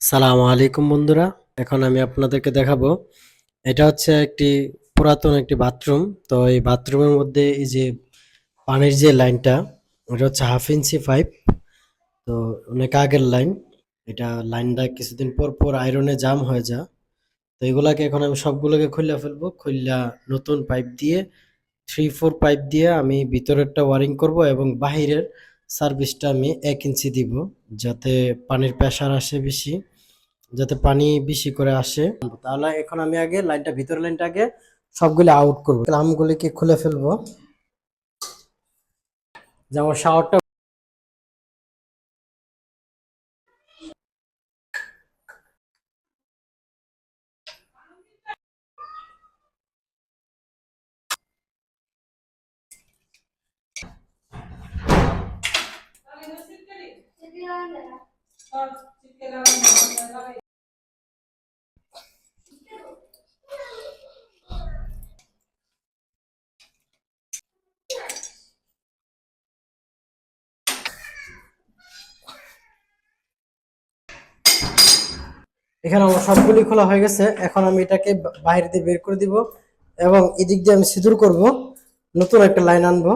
সালামু আলাইকুম বন্ধুরা, এখন আমি আপনাদেরকে দেখাবো। এটা হচ্ছে একটি পুরাতন একটি বাথরুম। তো এই বাথরুমের মধ্যে এই যে পানির যে লাইনটা ওটা হচ্ছে হাফ ইঞ্চি পাইপ। তো অনেক আগের লাইন। এটা লাইনটা কিছুদিন পর পর আয়রনে জাম হয়ে যা তো এগুলাকে এখন আমি সবগুলোকে খুলে ফেলব। খুললা নতুন পাইপ দিয়ে থ্রি ফোর পাইপ দিয়ে আমি ভিতরেরটা ওয়ারিং করব এবং বাহিরের সার্ভিসটা আমি এক ইঞ্চি দিব, যাতে পানির প্রেশার আসে বেশি। যাতে পানি বেশি করে আসে। তাহলে এখন আমি আগে লাইনটা, ভিতরের লাইনটা আগে সবগুলো আউট করব। ক্লামগুলিকে খুলে ফেলব। যেমন শাওয়ারটা এখানে আমার সবগুলি খোলা হয়ে গেছে। এখন আমি এটাকে বাইরে দিয়ে বের করে দিব এবং এদিক দিয়ে আমি সিঁদুর করব। নতুন একটা লাইন আনব।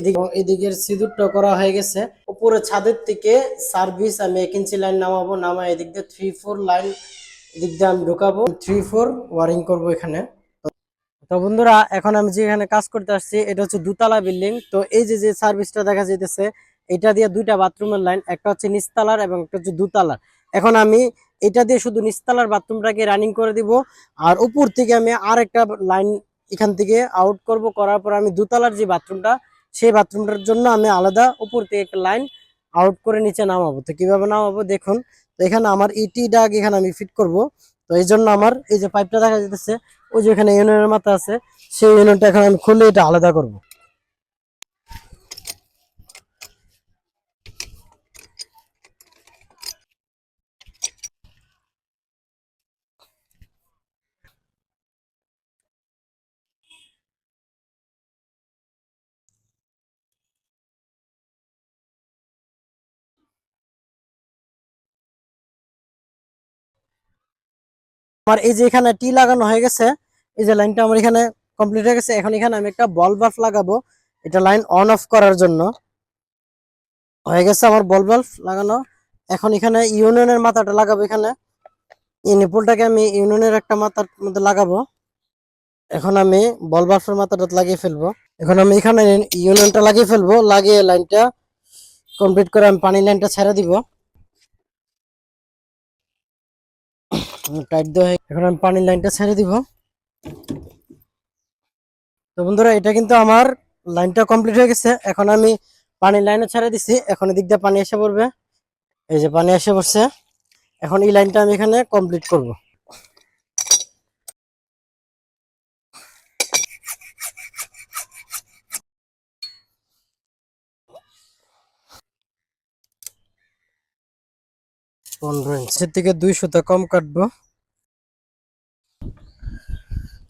এদিক- এদিকের সিঁদুরটা করা হয়ে গেছে। উপরে ছাদের থেকে সার্ভিস আমি এক ইঞ্চি লাইন নামাবো। নামা এদিক দিয়ে থ্রি ফোর লাইন এদিক দিয়ে আমি ঢোকাবো। থ্রি ফোর ওয়ারিং করব এখানে। তো বন্ধুরা, এখন আমি যেখানে কাজ করতে আসছি, এটা হচ্ছে দুতলা বিল্ডিং। তো এই যে যে সার্ভিসটা দেখা যাইতেছে, এটা দিয়ে দুইটা বাথরুমের লাইন একটা হচ্ছে নিচতলার এবং একটা হচ্ছে দুতলার। এখন আমি এটা দিয়ে শুধু নিচতলার বাথরুমটাকে রানিং করে দিব। আর উপর থেকে আমি আর একটা লাইন এখান থেকে আউট করব, করার পর আমি দুতলার যে বাথরুমটা, সেই বাথরুমটার জন্য আমি আলাদা উপর থেকে একটা লাইন আউট করে নিচে নামাবো। তো কীভাবে নামাবো দেখুন, তো এখানে আমার ইটি ডাক এখানে আমি ফিট করব। তো এই জন্য আমার এই যে পাইপটা দেখা যাচ্ছে ওই যে এখানে ইউনিয়নের মাথা আছে, সেই ইউনিয়নটা এখন আমি খুলে এটা আলাদা করব। আমার এই যে এখানে টি লাগানো হয়ে গেছে, এই যে লাইনটা আমার এখানে কমপ্লিট হয়ে গেছে। এখন এখানে আমি একটা বল বাল্ব লাগাবো, এটা লাইন অন অফ করার জন্য। হয়ে গেছে আমার বল বাল্ব লাগানো। এখন এখানে ইউনিয়নের মাথাটা লাগাবো এখানে। এই নিপুলটাকে আমি ইউনিয়নের একটা মাথার মধ্যে লাগাবো। এখন আমি বল বাল্বের মাথাটা লাগিয়ে ফেলব। এখন আমি এখানে ইউনিয়নটা লাগিয়ে ফেলব। লাগিয়ে লাইনটা কমপ্লিট করে আমি পানি লাইনটা ছেড়ে দিব। টাইট দেওয়া এখন আমি পানির লাইনটা ছেড়ে দিব। তো বন্ধুরা, এটা কিন্তু আমার লাইনটা কমপ্লিট হয়ে গেছে। এখন আমি পানির লাইনে ছেড়ে দিছি। এখন এদিক দিয়ে পানি এসে পড়বে। এই যে পানি এসে পড়ছে। এখন এই লাইনটা আমি এখানে কমপ্লিট করব। পনেরো ইঞ্চের থেকে দুই সুতা কম কাটবো।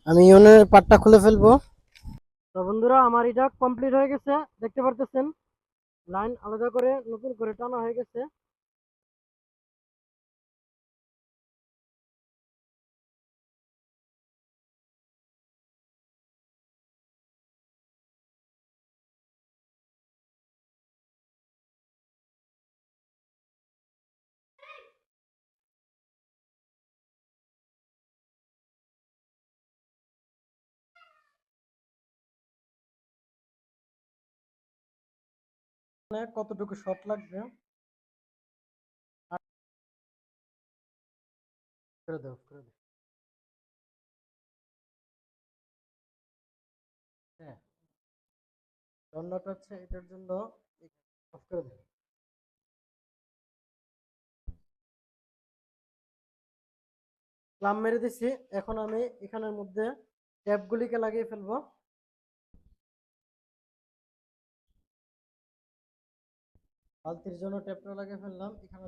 আমি ইউনিয়নের পাটটা খুলে ফেলব। তো বন্ধুরা, আমার এটা কমপ্লিট হয়ে গেছে। দেখতে পারতেছেন? লাইন আলাদা করে নতুন করে টানা হয়ে গেছে। কতটুকু শর্ট লাগবে? হ্যাঁ। হচ্ছে এটার জন্য প্লাম মেরে দিছি। এখন আমি এখানের মধ্যে ট্যাপগুলিকে লাগিয়ে ফেলব। বালতির জন্য ট্যাপটা লাগিয়ে ফেললাম। এখানে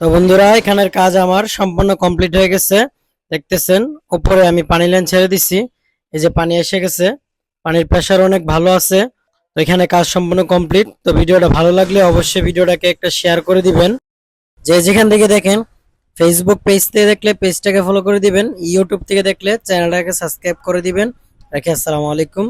তো বন্ধুরা, এখানের কাজ আমার সম্পূর্ণ কমপ্লিট হয়ে গেছে। দেখতেছেন, উপরে আমি পানি লাইন ছেড়ে দিছি। এই যে পানি এসে গেছে, পানির প্রেশার অনেক ভালো আছে। তো এখানে কাজ সম্পূর্ণ কমপ্লিট। তো ভিডিওটা ভালো লাগলে অবশ্যই ভিডিওটাকে একটা শেয়ার করে দিবেন। যে যেখান থেকে দেখেন ফেসবুক পেজ থেকে দেখলে পেজটাকে ফলো করে দিবেন ইউটিউব থেকে দেখলে চ্যানেলটাকে সাবস্ক্রাইব করে দিবেন। রাখি, আসসালামু আলাইকুম।